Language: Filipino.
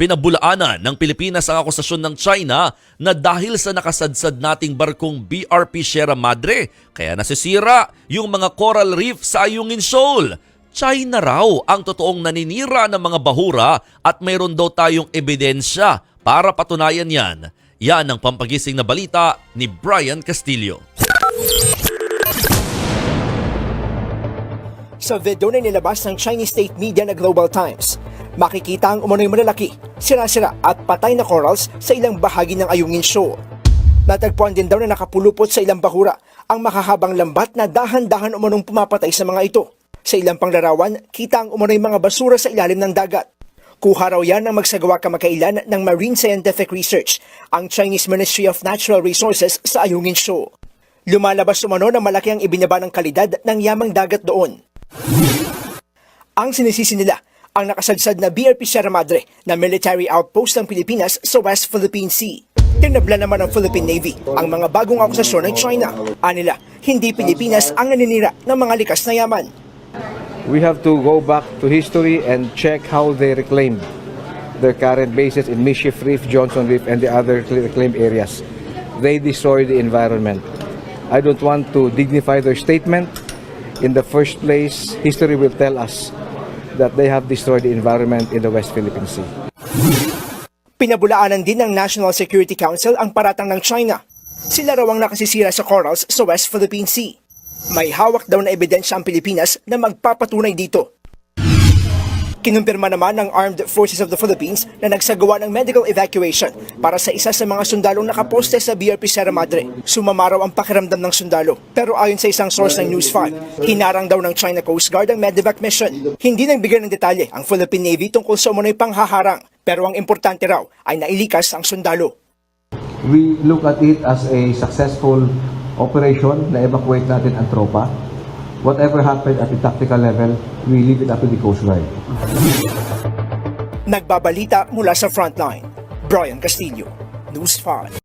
Pinabulaanan ng Pilipinas ang akusasyon ng China na dahil sa nakasadsad nating barkong BRP Sierra Madre, kaya nasisira yung mga coral reef sa Ayungin Shoal. China raw ang totoong naninira ng mga bahura at mayroon daw tayong ebidensya para patunayan yan. Yan ang pampagising na balita ni Brian Castillo. Sa video na nilabas ng Chinese state media na Global Times, makikita ang umano'y malalaki, sira-sira at patay na corals sa ilang bahagi ng Ayungin Shoal. Natagpuan din daw na nakapulupot sa ilang bahura ang makahabang lambat na dahan-dahan umanong pumapatay sa mga ito. Sa ilang panglarawan, kita ang umano'y mga basura sa ilalim ng dagat. Kuha raw yan ang magsagawa kamakailan ng Marine Scientific Research, ang Chinese Ministry of Natural Resources sa Ayungin Shoal. Lumalabas umano na malaki ang ibinaba ng kalidad ng yamang dagat doon. Ang sinisisi nila ang nakasadsad na BRP Sierra Madre na military outpost ng Pilipinas sa West Philippine Sea. Tinabla naman ng Philippine Navy ang mga bagong akusasyon ng China. Anila, hindi Pilipinas ang naninira ng mga likas na yaman. we have to go back to history and check how they reclaimed their current bases in Mischief Reef, Johnson Reef, and the other cl- reclaimed areas. They destroyed the environment. I don't want to dignify their statement. In the first place, history will tell us that they have destroyed the environment in the West Philippine Sea. Pinabulaanan din ng National Security Council ang paratang ng China. Sila raw ang nakasisira sa corals sa West Philippine Sea. May hawak daw na ebidensya ang Pilipinas na magpapatunay dito. Kinumpirma naman ng Armed Forces of the Philippines na nagsagawa ng medical evacuation para sa isa sa mga sundalong nakaposte sa BRP Sierra Madre. Sumama raw ang pakiramdam ng sundalo. Pero ayon sa isang source ng News 5, hinarang daw ng China Coast Guard ang medevac mission. Hindi nagbigay ng detalye ang Philippine Navy tungkol sa umano'y panghaharang. Pero ang importante raw ay nailikas ang sundalo. We look at it as a successful operation na evacuate natin ang tropa. Whatever happened at the tactical level, we leave it up to the Coast Guard. Nagbabalita mula sa frontline. Brian Castillo, News 5.